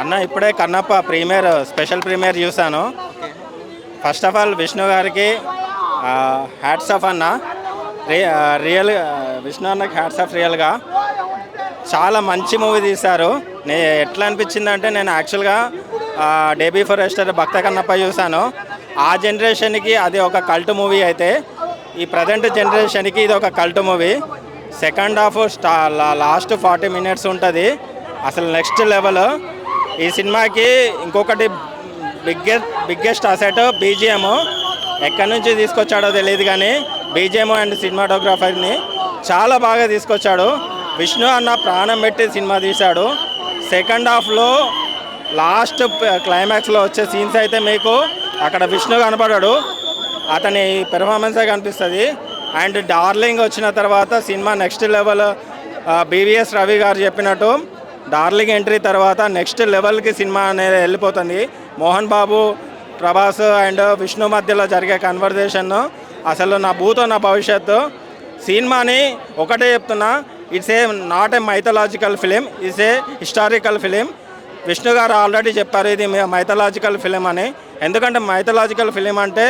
అన్న ఇప్పుడే Kannappa premiere special premiere చూశాను. ఫస్ట్ ఆఫ్ ఆల్ విష్ణు గారికి హ్యాట్స్ ఆఫ్ అన్న. రి రియల్ విష్ణు అన్నకి హ్యాట్స్ ఆఫ్ రియల్గా. చాలా మంచి మూవీ తీశారు. నే ఎట్లా అనిపించింది అంటే నేను యాక్చువల్గా డేబీ ఫారెస్టర్ భక్త కన్నప్ప చూశాను. ఆ జనరేషన్కి అది ఒక కల్ట్ మూవీ అయితే ఈ ప్రజెంట్ జనరేషన్కి ఇది ఒక కల్ట్ మూవీ. సెకండ్ హాఫ్ స్టా లాస్ట్ ఫార్టీ మినిట్స్ ఉంటుంది. అసలు నెక్స్ట్ లెవెల్. ఈ సినిమాకి ఇంకొకటి బిగ్గెస్ట్ బిగ్గెస్ట్ అసెట్ బీజిఎం. ఎక్కడి నుంచి తీసుకొచ్చాడో తెలియదు కానీ బీజిఎం అండ్ సినిమాటోగ్రాఫర్ని చాలా బాగా తీసుకొచ్చాడు. విష్ణు అన్న ప్రాణం పెట్టి సినిమా తీశాడు. సెకండ్ హాఫ్లో లాస్ట్ క్లైమాక్స్లో వచ్చే సీన్స్ అయితే మీకు అక్కడ విష్ణు కనపడాడు. అతని పెర్ఫార్మెన్సే కనిపిస్తుంది. అండ్ డార్లింగ్ వచ్చిన తర్వాత cinema next level BVS Ravi గారు చెప్పినట్టు డార్లింగ్ ఎంట్రీ తర్వాత నెక్స్ట్ లెవెల్కి సినిమా అనేది వెళ్ళిపోతుంది. మోహన్ బాబు ప్రభాస్ అండ్ విష్ణు మధ్యలో జరిగే కన్వర్జేషన్ అసలు నా భూతో నా భవిష్యత్తు. సినిమాని ఒకటే చెప్తున్నా it's a not a mythological film it's a historical film Vishnu గారు ఆల్రెడీ చెప్పారు ఇది మైథలాజికల్ ఫిలిం అని. ఎందుకంటే మైథలాజికల్ ఫిలిం అంటే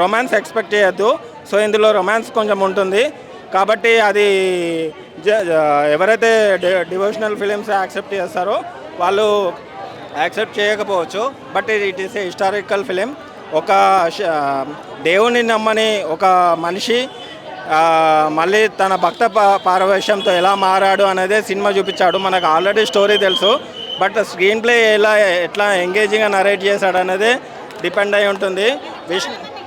రొమాన్స్ ఎక్స్పెక్ట్ చేయొద్దు. సో ఇందులో రొమాన్స్ కొంచెం ఉంటుంది. కాబట్టి అది జ- ఎవరైతే డివోషనల్ ఫిలిమ్స్ యాక్సెప్ట్ చేస్తారో వాళ్ళు యాక్సెప్ట్ చేయకపోవచ్చు. But it is a historical film ఒక దేవుని నమ్మని ఒక మనిషి మళ్ళీ తన భక్త పా- పారవేశంతో ఎలా మారాడు అనేది సినిమా చూపించాడు. మనకు ఆల్రెడీ స్టోరీ తెలుసు. బట్ స్క్రీన్ ప్లే ఎలా ఎట్లా ఎంగేజింగ్గా నరేట్ చేశాడు అనేది డిపెండ్ అయి ఉంటుంది. విష్ణు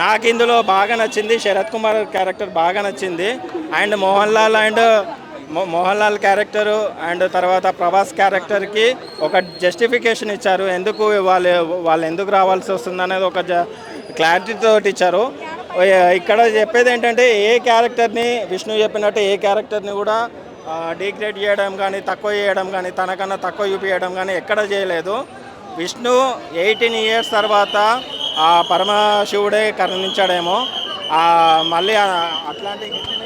నాకు ఇందులో బాగా నచ్చింది శరత్ కుమార్ క్యారెక్టర్ బాగా నచ్చింది. And Mohan Lal and Mohan Lal character and తర్వాత ప్రభాస్ క్యారెక్టర్కి ఒక జస్టిఫికేషన్ ఇచ్చారు. ఎందుకు వాళ్ళు వాళ్ళు ఎందుకు రావాల్సి వస్తుంది అనేది ఒక క్లారిటీతో ఇచ్చారు. ఇక్కడ చెప్పేది ఏంటంటే ఏ క్యారెక్టర్ని విష్ణు చెప్పినట్టు ఏ క్యారెక్టర్ని కూడా డిగ్రేడ్ చేయడం కానీ తక్కువ చేయడం కానీ తనకన్నా తక్కువ చూపించడం కానీ ఎక్కడ చేయలేదు. విష్ణు ఎయిటీన్ ఇయర్స్ తర్వాత ఆ పరమశివుడే కరుణించాడేమో. మళ్ళీ అట్లాంటి